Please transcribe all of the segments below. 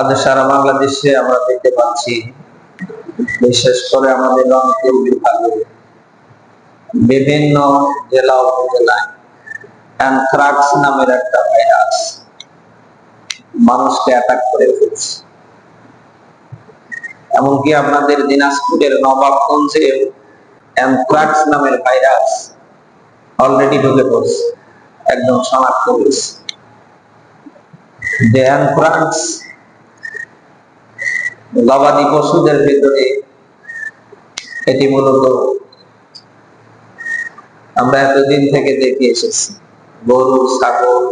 আজ সারা বাংলাদেশে আমরা দেখতে পাচ্ছি, বিশেষ করে আমাদের রংপুর বিভাগে বিভিন্ন জেলা উপজেলায় অ্যানথ্রাক্স নামের একটা ভাইরাস মানুষকে অ্যাটাক করে ফেলছে। এমনকি আপনাদের দিনাজপুরের নবাবগঞ্জে অ্যানথ্রাক্স নামের ভাইরাস অলরেডি ঢুকে পড়ছে, একদম শনাক্ত হয়েছে। যে অ্যানথ্রাক্স গবাদি পশুদের ভিতরে এটি মূলত আমরা এতদিন থেকে দেখে এসেছি। গরু, ছাগল,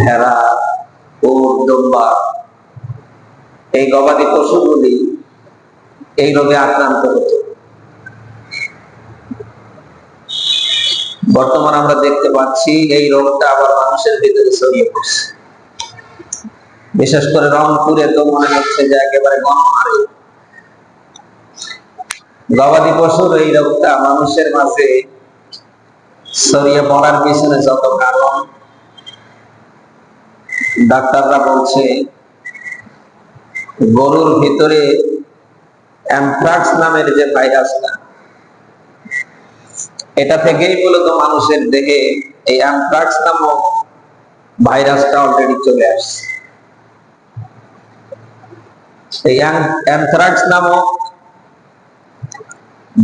ভেড়া, উট ডম্বা এই গবাদি পশুগুলি এই রোগে আক্রান্ত হতো। বর্তমানে আমরা দেখতে পাচ্ছি এই রোগটা আবার মানুষের ভিতরে ছড়িয়ে পড়ছে। বিশেষ করে রংপুরে তো মনে হচ্ছে যে একেবারে গণহারে। গবাদি পশুর এই রোগটা মানুষের মাঝে ছড়িয়ে পড়ার পিছনে যত কারণ, ডাক্তাররা বলছে গরুর ভিতরে অ্যানথ্রাক্স নামের যে ভাইরাসটা, এটা থেকেই মূলত মানুষের দেহে এই অ্যানথ্রাক্স নামক ভাইরাসটা অলরেডি চলে আসছে। এই অ্যানথ্রাক্স নামক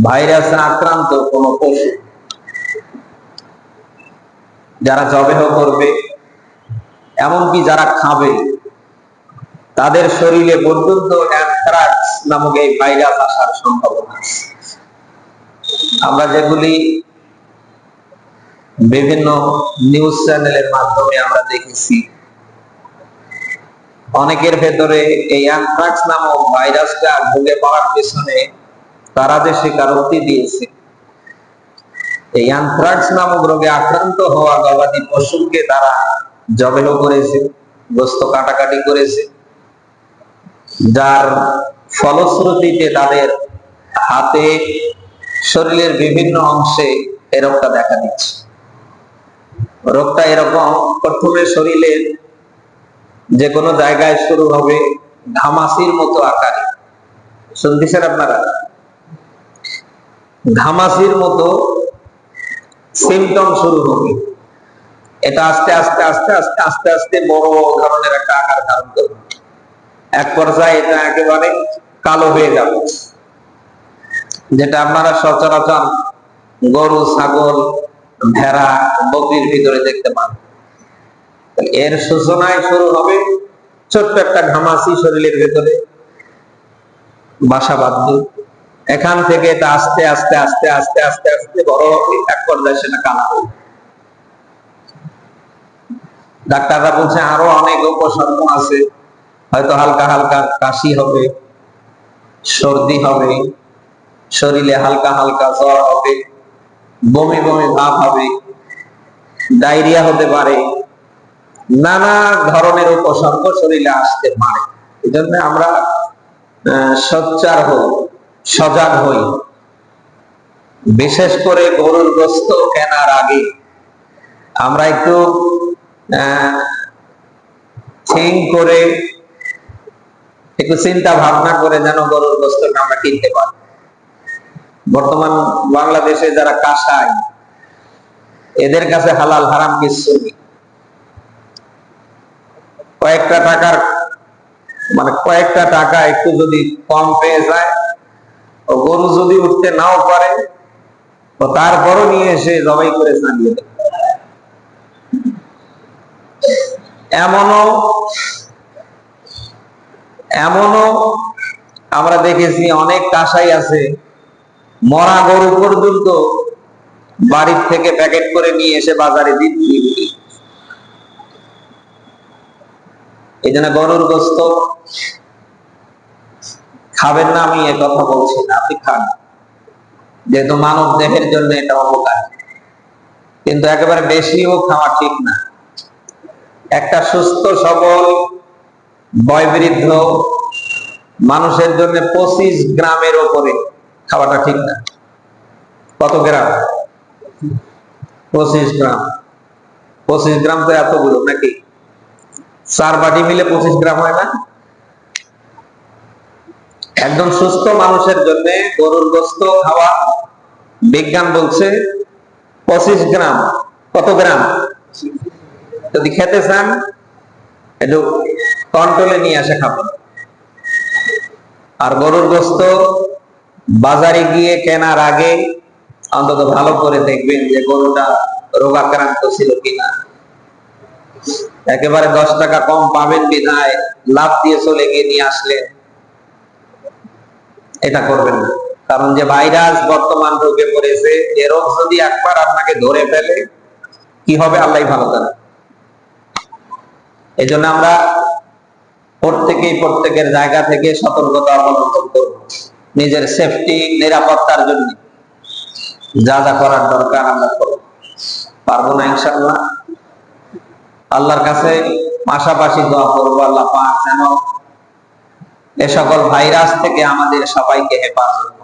ভাইরাসে আক্রান্ত কোন পশু। যারা জবেহ করবে যারা খাবে, তাদের শরীরে পর্যন্ত অ্যানথ্রাক্স নামক এই ভাইরাস আসার সম্ভাবনা আছে। আমরা যেগুলি বিভিন্ন নিউজ চ্যানেলের মাধ্যমে আমরা দেখেছি অনেকের ভেতরে এই অ্যানথ্রাক্স নামক ভাইরাসটা ঢুকে পড়ার পেছনে তারা যে স্বীকারোক্তি দিয়েছে। এই অ্যানথ্রাক্স নামক রোগে আক্রান্ত হওয়া গবাদি পশুকে তারা জবেহ করেছে, গোস্ত কাটাকাটি করেছে, যার ফলশ্রুতিতে তাদের হাতে শরীরের বিভিন্ন অংশে এ রোগটা দেখা দিচ্ছে। রোগটা এরকম, প্রথমে শরীরের যে কোনো জায়গায় শুরু হবে ঘামাসির মতো আকারে। শুনতেছেন আপনারা? ঘামাসির মতো সিমটম শুরু হবে। এটা আস্তে আস্তে আস্তে আস্তে আস্তে আস্তে বড় ধরনের একটা আকার ধারণ করবে। এক পর্যায়ে এটা একেবারে কালো হয়ে যাবে। যেটা আপনারা সচরাচর গরু, ছাগল, ভেড়া, বকরির ভিতরে দেখতে পান। এর সূচনায় শুরু হবে ছোট্ট একটা ঘামাসি শরীরের ভেতরে। বাসা বাঁধবে। এখান থেকে এটা আস্তে আস্তে আস্তে আস্তে আস্তে আস্তে বড় হবে এক পর্যায়ে সেটা কালা হবে ডাক্তাররা বলছে, আরও অনেক উপসর্গ আছে। হয়তো হালকা হালকা কাশি হবে, সর্দি হবে, শরীরে হালকা হালকা জ্বর হবে, বমি বমি ভাব হবে, ডায়রিয়া হতে পারে। নানা ধরনের উপসর্গ শরীরে আসতে পারে। এই জন্য আমরা সচ্চার হই, সজাগ হই। বিশেষ করে গরুর গোস্ত কেনার আগে আমরা একটু থিঙ্ক করে একটু চিন্তা ভাবনা করে যেন গরুর গোস্তটা আমরা কিনতে পারি। বর্তমান বাংলাদেশে যারা কাসাই, এদের কাছে হালাল হারাম কিছু নেই। কয়েকটা টাকার মানে কয়েকটা টাকা একটু যদি কম পেয়ে যায়, ও গরু যদি উঠতে নাও পারে তো তারপরও নিয়ে এসে জবাই করে চালিয়ে দেয় এমনও এমনও আমরা দেখেছি অনেক কাসাই আছে, মরা গরু পর্যন্ত বাড়ির থেকে প্যাকেট করে নিয়ে এসে বাজারে দিচ্ছি এই জন্য গরুর গোস্ত খাবেন না, আমি এ কথা বলছি না, আপনি খান। যেহেতু মানব দেহের জন্য এটা অপকার। কিন্তু একেবারে বেশিও খাওয়া ঠিক না। একটা সুস্থ, সবল, বয়বৃদ্ধ মানুষের জন্য পঁচিশ গ্রামের ওপরে খাওয়াটা ঠিক না। কত গ্রাম? পঁচিশ গ্রাম। পঁচিশ গ্রাম তো এতগুলো নাকি? চার বাটি মিলে পঁচিশ গ্রাম হয় না? একজন সুস্থ মানুষের জন্য গরুর গোস্ত খাওয়া, বিজ্ঞান বলছে পঁচিশ গ্রাম। কত গ্রাম? যদি খেতে চান, একটু কন্ট্রোলে নিয়ে আসে খাবেন। আর গরুর গোস্ত বাজারে গিয়ে কেনার আগে অন্তত ভালো করে দেখবেন যে গরুটা রোগাক্রান্ত ছিল কিনা। একেবারে দশ টাকা কম পাবেন বিধায় লাভ দিয়ে চলে গিয়ে নিয়ে আসলেন। এটা করবেন না। কারণ যে ভাইরাস বর্তমান রোগে পড়েছে এ রোগ যদি একবার আপনাকে ধরে ফেলে, কি হবে আল্লাহ ভালো জানে। এই জন্য আমরা প্রত্যেকেই প্রত্যেকের জায়গা থেকে সতর্কতা অবলম্বন করব। নিজের সেফটি নিরাপত্তার জন্য যা যা করার দরকার আমরা করব। পারব না ইনশাল্লাহ আল্লাহর কাছে পাশাপাশি দোয়া করব, আল্লাহ পাক যেন এ সকল ভাইরাস থেকে আমাদের সবাইকে হেফাজত